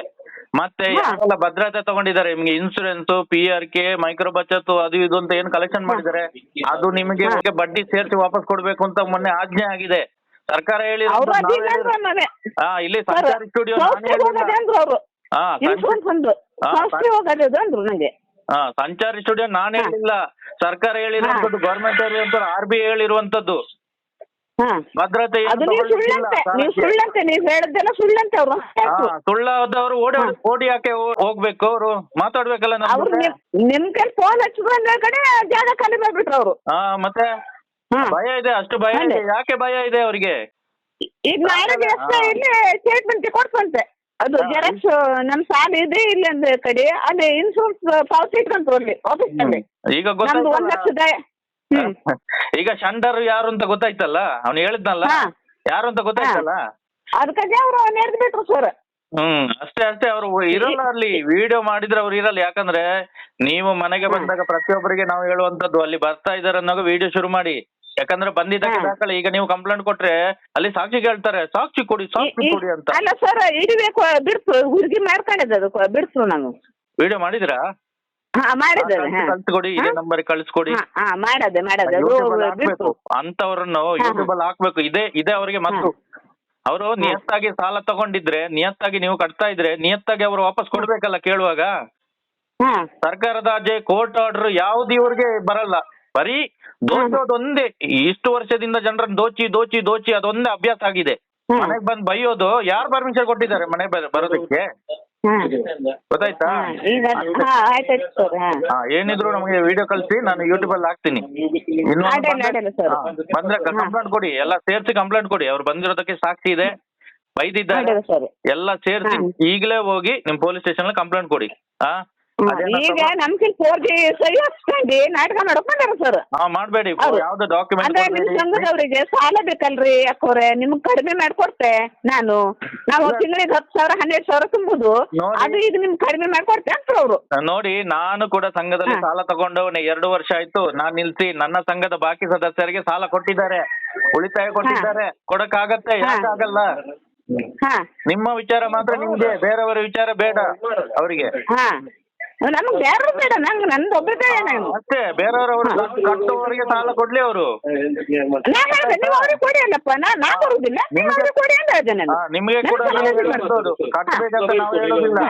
ಮತ್ತೆ ಯಾರೆಲ್ಲ ಭದ್ರತೆ ತಗೊಂಡಿದ್ದಾರೆ? ನಿಮ್ಗೆ insurance P R K micro Bachat ಅದು ಇದು ಅಂತ ಏನ್ ಕಲೆಕ್ಷನ್ ಮಾಡಿದ್ದಾರೆ? ಅದು ನಿಮಗೆ ಬಡ್ಡಿ ಸೇರಿಸಿ ವಾಪಸ್ ಕೊಡ್ಬೇಕು ಅಂತ ಮೊನ್ನೆ ಆಜ್ಞೆ ಆಗಿದೆ. ಸರ್ಕಾರ ಹೇಳಿ ಹಾ ಇಲ್ಲಿ ಸಂಚಾರಿ ಸ್ಟುಡಿಯೋ ಹಾ ನಂಗೆ. ಹಾ ಸಂಚಾರಿ ಸ್ಟುಡಿಯೋ ನಾನು ಹೇಳಿಲ್ಲ. ಸರ್ಕಾರ ಹೇಳಿರುವಂತದ್ದು ಗವರ್ಮೆಂಟ್ ಹೇಳಿರುವಂತದ್ದು ಆರ್ ಬಿ ಐ ಹೇಳಿರುವಂತದ್ದು ಹಾ. ಭದ್ರತೆ ಏನು ಅದು ನೀವು ಸುಳ್ಳಂತೆ ನೀವು. ಸುಳ್ಳಂತೆ ನೀವು ಹೇಳಿದ್ದೆಲ್ಲ ಸುಳ್ಳಂತೆ ಅವರು. ಹಾ, ಸುಳ್ಳಾದವರು ಓಡಿ ಓಡಿ ಯಾಕೆ ಹೋ- ಹೋಗ್ಬೇಕು ಅವರು? ಮಾತಾಡ್ಬೇಕಲ್ಲ ನಮ್ಮ ಅವ್ರು ಜೊತೆ? ನಿಮ್ ನಿಮ್ ಕೈ ಫೋನ್ ಹಚ್ಕೊಂಡ ಕಡೆ ಜಾಗ ಖಾಲಿ ಮಾಡ್ಬಿಟ್ರು ಅವರು. ಹಾ ಮತ್ತೆ? ಹಾ. ಭಯ ಇದೆ ಅಷ್ಟು ಭಯ ಇದೆ. ಯಾಕೆ ಭಯ ಇದೆ ಅವರಿಗೆ? ಈಗ ನಾಳೆ ಇಲ್ಲಿ ಸ್ಟೇಟ್ಮೆಂಟ್ ಕೊಡ್ತಂತೆ ಅದು. ಜೆರಾಕ್ಸ್ ನಮ್ ಸಾಲ ಇದೆ ಇಲ್ಲ ಅಂದ್ರೆ ಕಡೆ ಅದೇ ಇನ್ಶೂರೆನ್ಸ್ ಪಾವತಿ ಇಟ್ಕೊಂಡ್ರು ಅಲ್ಲಿ ಆಫೀಸ್ನಲ್ಲಿ ಈಗ ನಮ್ದು ಒಂದ್ ಲಕ್ಷದ ಹ್ಮ್. ಈಗ ಶಂಡರ್ ಯಾರು ಅಂತ ಗೊತ್ತಾಯ್ತಲ್ಲ? ಅವ್ನು ಹೇಳಿದ್ನಲ್ಲ? ಯಾರು ಅಂತ ಗೊತ್ತಾಯ್ತಲ್ಲ? ಅದಕ್ಕಾಗಿ ಅವರು ನೆರೆದು ಬಿಟ್ರು ಸರ್ ಹ್ಮ್ ಅಷ್ಟೇ ಅಷ್ಟೇ ಅವರು ಇರಲ್ಲ ಅಲ್ಲಿ. ವಿಡಿಯೋ ಮಾಡಿದ್ರೆ ಅವ್ರು ಇರಲ್ಲ. ಯಾಕಂದ್ರೆ ನೀವು ಮನೆಗೆ ಬಂದಾಗ ಪ್ರತಿಯೊಬ್ಬರಿಗೆ ನಾವು ಹೇಳುವಂತದ್ದು ಅಲ್ಲಿ ಬರ್ತಾ ಇದಾರೆ ಅನ್ನೋ ವಿಡಿಯೋ ಶುರು ಮಾಡಿ. ಯಾಕಂದ್ರೆ ಬಂದಿದ್ದಕ್ಕೆ ಹಾ. ದಾಖಲೆ ಈಗ ನೀವು ಕಂಪ್ಲೇಂಟ್ ಕೊಟ್ರೆ ಅಲ್ಲಿ ಸಾಕ್ಷಿ ಕೇಳ್ತಾರೆ ಸಾಕ್ಷಿ ಕೊಡಿ ಸಾಕ್ಷಿ ಕೊಡಿ ಅಂತ. ಅಲ್ಲ ಸರ್ ಇಡಬೇಕು ಬಿಡ್ಸು ಹುಡುಗಿ ಮಾಡ್ಕೊಂಡಿದ್ದೆ ಅದು ಬಿಡ್ಸು ನಾನು. ವಿಡಿಯೋ ಮಾಡಿದ್ರಾ ಹಾ ಮಾಡಿದ್ದಾರೆ ಹಾ ಕಳ್ಸಿಕೊಡಿ ಇದೇ ಹಾ? ನಂಬರ್ ಕಳಿಸ್ಕೊಡಿ. ಹಾ, ಹಾ ಮಾಡದೆ ಮಾಡದೆ. ಅದು ಯೂಟ್ಯೂಬ್ ಅಲ್ಲಿ ಹಾಕ್ಬೇಕು. ಬಿಡ್ತು ಅಂತವ್ರನ್ನು ಹಾ. ಯೂಟ್ಯೂಬ್ ಅಲ್ಲಿ ಹಾಕ್ಬೇಕು. ಇದೇ ಇದೇ ಅವರಿಗೆ ಮತ್ತು ಅವರು ನಿಯತ್ತಾಗಿ ಸಾಲ ತಗೊಂಡಿದ್ರೆ ನಿಯತ್ತಾಗಿ ನೀವು ಕಟ್ತಾ ಇದ್ರೆ ನಿಯತ್ತಾಗಿ ಅವರು ವಾಪಸ್ ಕೊಡ್ಬೇಕಲ್ಲ ಕೇಳುವಾಗ? ಹಾ. ಸರ್ಕಾರದ ಆಜೆ ಕೋರ್ಟ್ ಆರ್ಡರ್ ಯಾವ್ದು ಇವ್ರಿಗೆ ಬರಲ್ಲ. ಬರೀ ದೋಚೋದೊಂದೇ ಇಷ್ಟು ವರ್ಷದಿಂದ ಜನರನ್ನ ದೋಚಿ ದೋಚಿ ದೋಚಿ ಅದೊಂದೇ ಅಭ್ಯಾಸ ಆಗಿದೆ. ಮನೆಗ್ ಬಂದ್ ಬೈಯೋದು ಯಾರು ಪರ್ಮಿಷನ್ ಕೊಟ್ಟಿದ್ದಾರೆ ಮನೆ ಬರೋದಕ್ಕೆ? ಗೊತ್ತಾಯ್ತಾ? ಏನಿದ್ರು ನಮಗೆ ವಿಡಿಯೋ ಕಳಿಸಿ ನಾನು ಯೂಟ್ಯೂಬ್ ಅಲ್ಲಿ ಹಾಕ್ತೀನಿ. ಬಂದ್ರೆ ಕಂಪ್ಲೇಂಟ್ ಕೊಡಿ. ಎಲ್ಲ ಸೇರ್ಸಿ ಕಂಪ್ಲೇಂಟ್ ಕೊಡಿ. ಅವ್ರು ಬಂದಿರೋದಕ್ಕೆ ಸಾಕ್ಷಿ ಇದೆ. ಬೈದಿದ್ದಾರೆ. ಎಲ್ಲ ಸೇರ್ಸಿ. ಈಗಲೇ ಹೋಗಿ ನಿಮ್ ಪೊಲೀಸ್ ಸ್ಟೇಷನ್ ಕಂಪ್ಲೇಂಟ್ ಕೊಡಿ. ಹಾ? ಈಗ ನಮ್ಕಿನ್ ಫೋರ್ ಜಿ ಸಹಿ ಹಚ್ಕೊಂಡು ನಾಟಕ ಮಾಡ್ಕೊಂಡಾರ ಸರ್ ಹಾ ಮಾಡ್ಬೇಡಿ. ಯಾವ್ದು ಡಾಕ್ಯುಮೆಂಟ್ ಅಂದ್ರೆ ನಿಮ್ ಸಂಘದವರಿಗೆ ಸಾಲ ಬೇಕಲ್ರಿ ಅಕ್ಕೋರೆ. ನಿಮ್ಗ್ ಕಡಿಮೆ ಮಾಡ್ಕೊಡ್ತೆ ನಾನು. ನಾವು ತಿಂಗಳಿಗೆ ಹತ್ತು ಸಾವಿರ ಹನ್ನೆರಡು ಸಾವಿರ ತುಂಬುದು. ಅದು ಈಗ ನಿಮ್ಗೆ ಕಡಿಮೆ ಮಾಡ್ಕೊಡ್ತೆ ಅಂತ ಅವ್ರು. ನೋಡಿ ನಾನು ಕೂಡ ಸಂಘದಲ್ಲಿ. ಸಾಲ ತಗೊಂಡು ಎರಡು ವರ್ಷ ಆಯ್ತು. ನಾನ್ ನಿಲ್ಸಿ ನನ್ನ ಸಂಘದ ಬಾಕಿ ಸದಸ್ಯರಿಗೆ ಸಾಲ ಕೊಟ್ಟಿದ್ದಾರೆ. ಉಳಿತಾಯ ಕೊಟ್ಟಿದ್ದಾರೆ. ಕೊಡಕ್ಕಾಗತ್ತೆ. ಯಾಕಾಗಲ್ಲ? ನಿಮ್ಮ ವಿಚಾರ ಮಾತ್ರ ನಿಮ್ಗೆ ಬೇರೆಯವರ ವಿಚಾರ ಬೇಡ ಅವರಿಗೆ. ಹಾ. ನಮ್ಗೆ ಯಾರು ಬೇಡ ನಂಗೆ ನಂದು ಒಬ್ಬರದೇ ನಾನು. ಅಷ್ಟೇ ಬೇರೆಯವರವರು ಕಟ್ಟುವವರಿಗೆ ಸಾಲ ಕೊಡ್ಲಿ ಅವರು. ನೀವು ಅವ್ರಿಗೆ ಕೊಡಿ ಅಲ್ಲಪ್ಪ ನಾ ನಾ ಬರುದಿಲ್ಲ ನೀವು ಅವ್ರಿಗೆ ಕೊಡಿ ಅಂತ ಹೇಳ್ತೇನೆ ನಾನು. ನಿಮಗೆ ಕೂಡ ನಾವು ಕಟ್ಟಬೇಕಂತ ನಾವು ಹೇಳೋದಿಲ್ಲ.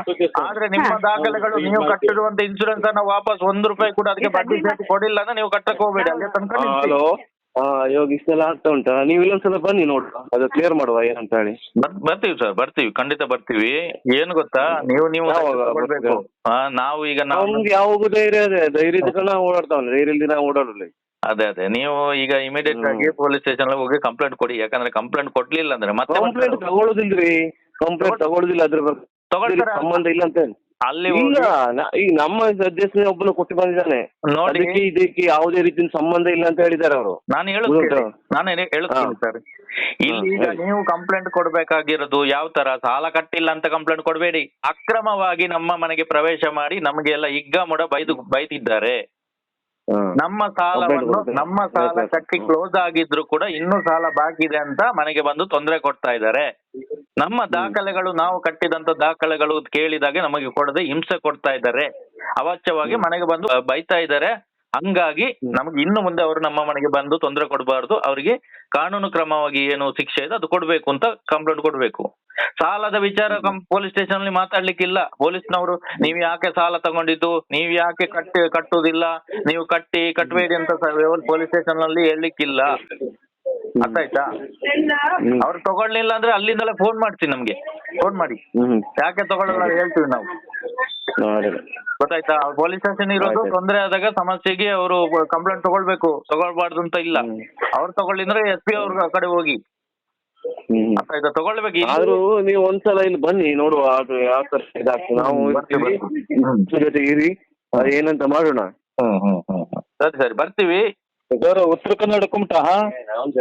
ಆದ್ರೆ ನಿಮ್ಮ ದಾಖಲೆಗಳು ನೀವು ಕಟ್ಟಿರುವಂತ ಇನ್ಸೂರೆನ್ಸ್ ಅನ್ನ ವಾಪಸ್ ಒಂದ್ ರೂಪಾಯಿ ಕೂಡ ಅದಕ್ಕೆ ಬಡ್ಡಿ ಸೇರಿಸಿ ಕೊಡಿಲ್ಲ ಅಂದ್ರೆ ನೀವು ಕಟ್ಟಕ್ ಹೋಗ್ಬೇಡಿ. ಅಲ್ಲಿ ತನಕ ನಿಲ್ಸಿ. ಹಲೋ? ಹಾ ಇವಾಗ ಇಷ್ಟೆಲ್ಲ ಆಗ್ತಾ ಉಂಟಾ ನೀವು ಇಲ್ಲೊಂದ್ಸಲ ಬನ್ನಿ ನೋಡುವ ಅದು ಕ್ಲಿಯರ್ ಮಾಡುವ ಏನಂತ ಹೇಳಿ ಬರ್- ಬರ್ತೀವಿ ಸರ್ ಬರ್ತೀವಿ ಖಂಡಿತ ಬರ್ತೀವಿ. ಏನು ಗೊತ್ತಾ ನೀವು ನೀವು ಯಾವಾಗ ನಾವು ಈಗ ನಾವು ನಮ್ಗೆ ಯಾವಾಗೂ ಧೈರ್ಯ ಅದೇ ಧೈರ್ಯ ನಾವು ಓಡಾಡ್ತಾವಲ್ಲ ಧೈರ್ಯ ನಾವು ಓಡಾಡಲ್ಲ ಅದೇ ಅದೇ. ನೀವು ಈಗ ಇಮಿಡಿಯೇಟ್ ಆಗಿ ಪೊಲೀಸ್ ಸ್ಟೇಷನ್ ಹೋಗಿ ಕಂಪ್ಲೇಂಟ್ ಕೊಡಿ ಯಾಕಂದ್ರೆ ಕಂಪ್ಲೇಂಟ್ ಕೊಡ್ಲಿಲ್ಲ ಅಂದ್ರೆ ಮತ್ತೆ ಕಂಪ್ಲೇಂಟ್. ತಗೊಳ್ಳೋದಿಲ್ರಿ ಕಂಪ್ಲೇಂಟ್ ತಗೊಳ್ಳೋದಿಲ್ಲ ಅದ್ರ ಬಗ್ಗೆ ತಗೊಳ್ತಾರೆ? ಸಂಬಂಧ ಇಲ್ಲ ಅಂತ ಹೇಳಿ ಅಲ್ಲಿ ಇಲ್ಲ ನ- ಈಗ ನಮ್ಮ ಸದಸ್ಯ ಒಬ್ಬನು ಕೊಟ್ಟು ಬಂದಿದ್ದಾನೆ. ನೋಡಿ. ಅದಕ್ಕೆ ಇದಕ್ಕೆ ಯಾವುದೇ ರೀತಿಯ ಸಂಬಂಧ ಇಲ್ಲ ಅಂತ ಹೇಳಿದ್ದಾರೆ ಅವರು. ನಾನು ಹೇಳುತ್ತೇನೆ? ನಾನು ಹೇಳಿ- ಹೇಳುತ್ತೇನೆ ಸರ್. ಇಲ್ಲಿ ಈಗ ಹೇಳಿ. ನೀವು ಕಂಪ್ಲೇಂಟ್ ಕೊಡ್ಬೇಕಾಗಿರೋದು ಯಾವ ತರ? ಸಾಲ ಕಟ್ಟಿಲ್ಲ ಅಂತ ಕಂಪ್ಲೇಂಟ್ ಕೊಡಬೇಡಿ. ಅಕ್ರಮವಾಗಿ ನಮ್ಮ ಮನೆಗೆ ಪ್ರವೇಶ ಮಾಡಿ ನಮಗೆಲ್ಲ ಇಗ್ಗ ಮುಡ ಬೈದು ಬೈದಿದ್ದಾರೆ ನಮ್ಮ ಸಾಲವನ್ನು. ನಮ್ಮ ಸಾಲ. ಕಟ್ಟಿ ಕ್ಲೋಸ್ ಆಗಿದ್ರು ಕೂಡ ಇನ್ನು ಸಾಲ ಬಾಕಿ ಇದೆ ಅಂತ ಮನೆಗೆ ಬಂದು ತೊಂದರೆ ಕೊಡ್ತಾ ಇದ್ದಾರೆ. ನಮ್ಮ ದಾಖಲೆಗಳು ನಾವು ಕಟ್ಟಿದಂತ ದಾಖಲೆಗಳು ಕೇಳಿದಾಗೆ ನಮಗೆ ಕೊಡದೆ ಹಿಂಸೆ ಕೊಡ್ತಾ ಇದ್ದಾರೆ. ಅವಾಚ್ಯವಾಗಿ ಮನೆಗೆ ಬಂದು ಬೈತಾ ಇದ್ದಾರೆ. ಹಂಗಾಗಿ ನಮ್ಗೆ ಇನ್ನು ಮುಂದೆ ಅವರು ನಮ್ಮ ಮನೆಗೆ ಬಂದು ತೊಂದರೆ ಕೊಡಬಾರ್ದು. ಅವರಿಗೆ ಕಾನೂನು ಕ್ರಮವಾಗಿ ಏನು ಶಿಕ್ಷೆ ಇದೆ ಅದು ಕೊಡ್ಬೇಕು ಅಂತ ಕಂಪ್ಲೇಂಟ್ ಕೊಡ್ಬೇಕು. ಸಾಲದ ವಿಚಾರ ಪೊಲೀಸ್ ಸ್ಟೇಷನ್ ಅಲ್ಲಿ ಮಾತಾಡ್ಲಿಕ್ಕಿಲ್ಲ. ಪೊಲೀಸ್ನವರು ನೀವು ಯಾಕೆ ಸಾಲ ತಗೊಂಡಿದ್ದು? ನೀವು ಯಾಕೆ ಕಟ್ಟಿ ಕಟ್ಟುವುದಿಲ್ಲ? ನೀವು ಕಟ್ಟಿ ಕಟ್ಟಬೇಡಿ ಅಂತ ಪೊಲೀಸ್ ಸ್ಟೇಷನ್ ಅಲ್ಲಿ ಹೇಳಲಿಕ್ಕಿಲ್ಲ. ಅರ್ಥ ಆಯ್ತಾ? ಅವ್ರು ತಗೊಳ್ಲಿಲ್ಲ ಅಂದ್ರೆ ಅಲ್ಲಿಂದಲೇ ಫೋನ್ ಮಾಡ್ತೀನಿ ನಮ್ಗೆ. ಫೋನ್ ಮಾಡಿ. ಯಾಕೆ ತಗೊಳ್ಳಲ್ಲ ಹೇಳ್ತೀವಿ ನಾವು. ಗೊತ್ತಾಯ್ತಾ? ಪೊಲೀಸ್ ಸ್ಟೇಷನ್ ಇರೋದು ತೊಂದರೆ ಆದಾಗ ಸಮಸ್ಯೆಗೆ ಅವರು ಕಂಪ್ಲೇಂಟ್ ತಗೊಳ್ಬೇಕು. ತಗೊಳ್ಬಾರ್ದು ಅಂತ ಇಲ್ಲ ಅವ್ರು ತಗೊಳ್ಳಿದ್ರೆ ಎಸ್ ಪಿ ಅವ್ರ ಕಡೆ ಹೋಗಿ. ಅರ್ಥ ಆಯ್ತಾ? ತಗೊಳ್ಬೇಕು ಆದ್ರೂ ನೀವು ಒಂದ್ಸಲ ಇಲ್ಲಿ ಬನ್ನಿ ನೋಡುವ ಅದು ಯಾವ ತರ ಇದಾಗ್ತದೆ. ನಾವು ಇರ್ತೀವಿ. ನಿಮ್ ಜೊತೆ ಇರಿ ಏನಂತ ಮಾಡೋಣ. ಸರಿ ಸರಿ ಬರ್ತೀವಿ. ಸರ್ ಉತ್ತರ ಕನ್ನಡ ಕುಮಟಾ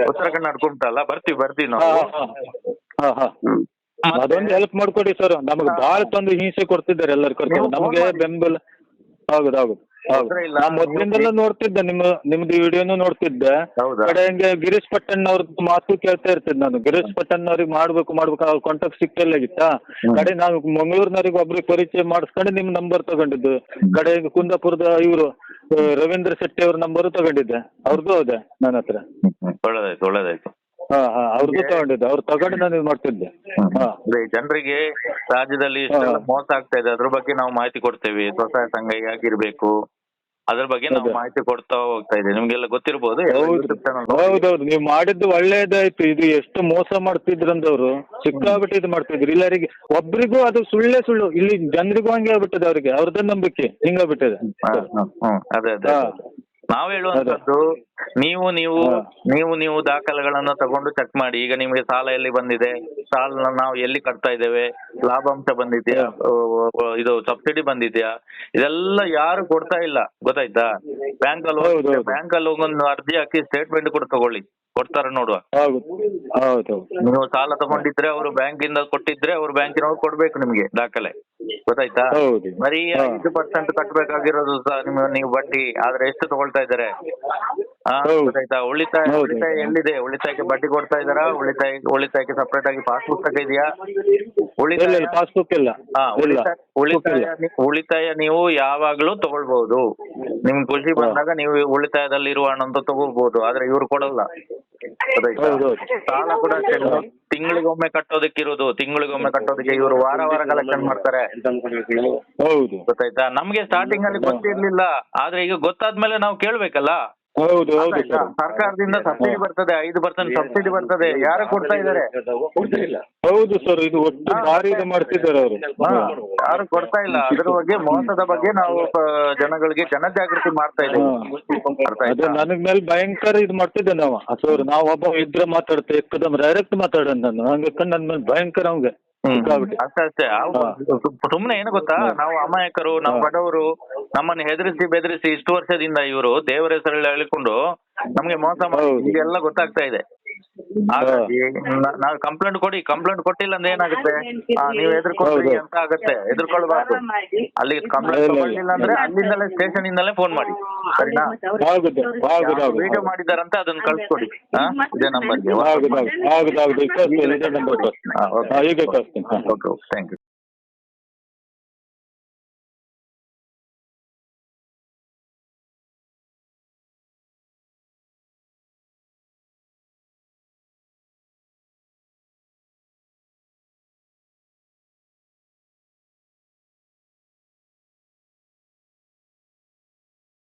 ಉತ್ತರ ಕನ್ನಡ ಕುಮಟಲ್ಲ ಬರ್ತೀವಿ ಬರ್ತೀವಿ ಹಾ, ನಾವು. ಅದೊಂದು ಹೆಲ್ಪ್ ಮಾಡ್ಕೊಡಿ ಸರ್ ನಮಗೆ ಬಹಳ ತಂದು ಹಿಂಸೆ ಕೊಡ್ತಿದ್ದಾರೆ ಎಲ್ಲರೂ ಕರ್ಕೊಂಡು. ನಮಗೆ ಬೆಂಬಲ ಹೌದು ಹೌದು. ನಾ ಮೊದ್ಲಿಂದೆಲ್ಲ ನೋಡ್ತಿದ್ದೆ ನಿಮ್ಮ ನಿಮ್ದು ವಿಡಿಯೋನು ನೋಡ್ತಿದ್ದೆ? ಕಡೆ ಹಂಗೆ ಗಿರೀಶ್ ಪಟ್ಟಣ್ ಅವ್ರದ್ದು ಮಾತು ಕೇಳ್ತಾ ಇರ್ತಿದ್ದೆ ನಾನು. ಗಿರೀಶ್ ಪಟ್ಟಣ್ ಅವ್ರಿಗೆ ಮಾಡ್ಬೇಕು ಮಾಡ್ಬೇಕು ಅವ್ರ ಕಾಂಟ್ಯಾಕ್ಟ್ ಸಿಕ್ತಿಲ್ಲಾಗಿತ್ತ ಕಡೆ ನಾನು ಮಂಗಳೂರಿನವ್ರಿಗೆ ಒಬ್ರಿಗೆ ಪರಿಚಯ ಮಾಡಿಸ್ಕೊಂಡು ನಿಮ್ ನಂಬರ್ ತಗೊಂಡಿದ್ದು. ಕಡೆ ಕುಂದಾಪುರದ ಇವರು ರವೀಂದ್ರ ಶೆಟ್ಟಿ ಅವ್ರ ನಂಬರ್ ತಗೊಂಡಿದ್ದೆ. ಅವ್ರದ್ದು ಹೌದೆ ನನ್ನ ಹತ್ರ. ಒಳ್ಳೇದಾಯ್ತು ಒಳ್ಳೇದಾಯ್ತು. ಹಾ ಹಾ ಅವ್ರದ್ದು ತಗೊಂಡಿದ್ದೆ. ಅವ್ರು ತಗೊಂಡು ನಾನು ಇದು ಮಾಡ್ತಿದ್ದೆ. ಹಾ. ಜನರಿಗೆ ರಾಜ್ಯದಲ್ಲಿ ಇಷ್ಟೆಲ್ಲ ಮೋಸ ಆಗ್ತಾ ಇದೆ ಅದ್ರ ಬಗ್ಗೆ ನಾವು ಮಾಹಿತಿ ಕೊಡ್ತೇವೆ. ಸ್ವಸಹಾಯ ಸಂಘ ಹೇಗಿರ್ಬೇಕು? ಅದ್ರ ಬಗ್ಗೆ ನಾವು ಅದೇ. ಮಾಹಿತಿ ಕೊಡ್ತಾ ಹೋಗ್ತಾ ಇದೆ ನಿಮ್ಗೆಲ್ಲ ಗೊತ್ತಿರ್ಬೋದು ಹೌದು. ಹೌದೌದು. ನೀವು ಮಾಡಿದ್ದು ಒಳ್ಳೇದಾಯ್ತು. ಇದು ಎಷ್ಟು ಮೋಸ ಮಾಡ್ತಿದ್ರಂದವ್ರು. ಸಿಕ್ಕಾಬಿಟ್ಟು ಇದು ಮಾಡ್ತಿದ್ರು. ಇಲ್ಲರಿಗೆ ಒಬ್ರಿಗೂ ಅದು ಸುಳ್ಳೇ ಸುಳ್ಳು. ಇಲ್ಲಿ ಜನರಿಗೂ ಹಂಗೆ ಆಗ್ಬಿಟ್ಟಿದೆ ಅವ್ರಿಗೆ. ಅವ್ರದ್ದೇ ನಂಬಿಕೆ. ಹಿಂಗಾಗ್ಬಿಟ್ಟಿದೆ ಅದೇ ಅದೇ. ಹಾ. ನಾವ್ ಹೇಳುವಂತದ್ದು ನೀವು ನೀವು ನೀವು ನೀವು ದಾಖಲೆಗಳನ್ನ ತಗೊಂಡು ಚೆಕ್ ಮಾಡಿ. ಈಗ ನಿಮಗೆ ಸಾಲ ಎಲ್ಲಿ ಬಂದಿದೆ? ಸಾಲ ನಾವು ಎಲ್ಲಿ ಕಟ್ತಾ ಇದ್ದೇವೆ? ಲಾಭಾಂಶ ಬಂದಿದ್ಯಾ? ಇದು ಸಬ್ಸಿಡಿ ಬಂದಿದ್ಯಾ? ಇದೆಲ್ಲ ಯಾರು ಕೊಡ್ತಾ ಇಲ್ಲ ಗೊತ್ತಾಯ್ತಾ? ಬ್ಯಾಂಕ್ ಅಲ್ಲಿ ಹೋಗಿ. ಬ್ಯಾಂಕ್ ಅಲ್ಲಿ ಹೋಗೊಂದು ಅರ್ಜಿ ಹಾಕಿ ಸ್ಟೇಟ್ಮೆಂಟ್ ಕೂಡ ತಗೊಳ್ಳಿ. ಕೊಡ್ತಾರ ನೋಡುವ. ನೀವು ಸಾಲ ತಗೊಂಡಿದ್ರೆ ಅವರು ಬ್ಯಾಂಕ್ ಇಂದ ಕೊಟ್ಟಿದ್ರೆ ಅವ್ರು ಬ್ಯಾಂಕಿನವ್ರು ಕೊಡ್ಬೇಕು ನಿಮ್ಗೆ ದಾಖಲೆ. ಗೊತ್ತಾಯ್ತಾ? ಬರೀ. ಐದು ಪರ್ಸೆಂಟ್ ಕಟ್ಟಬೇಕಾಗಿರೋದು ಸಹ ನಿಮ್ಮ ನೀವು ಬಡ್ಡಿ ಆದ್ರೆ ಎಷ್ಟು ತಗೊಳ್ತಾ ಇದ್ದಾರೆ. ಗೊತ್ತಾಯ್ತಾ? ಉಳಿತಾಯ ಉಳಿತಾಯ ಎಲ್ಲಿದೆ? ಉಳಿತಾಯಕ್ಕೆ ಬಡ್ಡಿ ಕೊಡ್ತಾ ಇದಾರಾ ಉಳಿತಾಯ ಉಳಿತಾಯಕ್ಕೆ ಸಪರೇಟ್ ಆಗಿ ಪಾಸ್ ಪುಸ್ತಕ ಇದೆಯಾ ಉಳಿತಾಯ ಪಾಸ್ಬುಕ್ ಇಲ್ಲ ಹಾ ಉಳಿತಾಯ ಉಳಿತಾಯ ನೀವು ಯಾವಾಗ್ಲೂ ತಗೊಳ್ಬಹುದು. ನಿಮ್ಗೆ ಖುಷಿ ಬಂದಾಗ ನೀವು ಉಳಿತಾಯದಲ್ಲಿ ಇರುವ ಹಣ ಅಂತ ತಗೋಬಹುದು ಆದ್ರೆ ಇವ್ರು ಕೊಡಲ್ಲ? ಹೌದು, ಹೌದು. ಸಾಲ ಕೂಡ ತಿಂಗಳಿಗೊಮ್ಮೆ ಕಟ್ಟೋದಕ್ಕಿರೋದು ತಿಂಗಳಿಗೊಮ್ಮೆ ಕಟ್ಟೋದಕ್ಕೆ ಇವರು ವಾರ ವಾರ ಕಲೆಕ್ಷನ್ ಮಾಡ್ತಾರೆ. ಹೌದು. ಗೊತ್ತಾಯ್ತಾ? ನಮ್ಗೆ ಸ್ಟಾರ್ಟಿಂಗ್ ಅಲ್ಲಿ ಗೊತ್ತಿರ್ಲಿಲ್ಲ. ಆದ್ರೆ ಈಗ ಗೊತ್ತಾದ್ಮೇಲೆ ನಾವು ಕೇಳ್ಬೇಕಲ್ಲ? ಹೌದು ಹೌದು ಆಯ್ತಾ? ಸರ್ಕಾರದಿಂದ ಸಬ್ಸಿಡಿ ಬರ್ತದೆ ಐದು ಪರ್ಸೆಂಟ್ ಸಬ್ಸಿಡಿ ಬರ್ತದೆ ಯಾರು ಕೊಡ್ತಾ ಇದ್ದಾರೆ? ಹೌದು ಸರ್ ಇದು ಒಟ್ಟು ಭಾರಿ ಇದು ಮಾಡ್ತಿದ್ದಾರೆ ಅವರು. ಹಾ, ಯಾರು ಕೊಡ್ತಾ ಇಲ್ಲ. ಅದ್ರ ಬಗ್ಗೆ ಮೋಸದ ಬಗ್ಗೆ ನಾವು ಆ, ಜನಗಳಿಗೆ ಜನಜಾಗೃತಿ ಮಾಡ್ತಾ ಇದ್ದೀವಿ. ಅರ್ಥ ಅದೇ ಆಯ್ತಾ? ನನಗ್ ಮೇಲೆ ಭಯಂಕರ ಇದು ಮಾಡ್ತಿದ್ದೆ ನಾವು. ಸರ್ ನಾವು ಒಬ್ಬ ಇದ್ರೆ ಮಾತಾಡ್ತೆ ಎಕ್ಕದಮ್ ಡೈರೆಕ್ಟ್ ಮಾತಾಡೋಣ ನಾನು. ಹಂಗೆ ಕಂಡು ನನ್ನ ಮೇಲೆ ಭಯಂಕರ ಅವಂಗೆ. ಅಷ್ಟೇ ಅಷ್ಟೇ. ಸುಮ್ನೆ ಏನು ಗೊತ್ತಾ? ನಾವು ಅಮಾಯಕರು ನಾವು ಬಡವರು ನಮ್ಮನ್ನ ಹೆದರಿಸಿ ಬೆದರಿಸಿ ಇಷ್ಟು ವರ್ಷದಿಂದ ಇವರು ದೇವರ ಹೆಸರಲ್ಲಿ ಹೇಳಿಕೊಂಡು ನಮ್ಗೆ ಮೋಸ ಮಾಡಿ. ಇದೆಲ್ಲ ಗೊತ್ತಾಗ್ತಾ ಇದೆ. ಹಾಗಾಗಿ ನ- ನಾವು ಕಂಪ್ಲೇಂಟ್ ಕೊಡಿ ಕಂಪ್ಲೇಂಟ್ ಕೊಟ್ಟಿಲ್ಲ ಅಂದ್ರೆ ಏನಾಗುತ್ತೆ? ಆ, ನೀವು ಎದುರ್ಕೊಂಡ್ರಿ ಹೌದು. ಅಂತ ಆಗುತ್ತೆ. ಎದುರ್ಕೊಳ್ಬಾರ್ದು ಅಲ್ಲಿ ಕಂಪ್ಲೇಂಟ್ ಇಲ್ಲ, ಇಲ್ಲ. ತಗೊಳ್ಳಿಲ್ಲ ಅಂದ್ರೆ ಅಲ್ಲಿಂದಲೇ ಸ್ಟೇಷನ್ ಇಂದಲೇ ಫೋನ್ ಮಾಡಿ ಸರಿನಾ? ಆಗುದು ವಿಡಿಯೋ ಮಾಡಿದಾರಂತ ಅದನ್ನ ಕಳ್ಸ್ಕೊಡಿ. ಹಾ? ಇದೇ ನಂಬರ್ಗೆ. ಈಗ ಕಳಿಸ್ತೀನಿ ಹಾ, ಓಕೆ. Thank you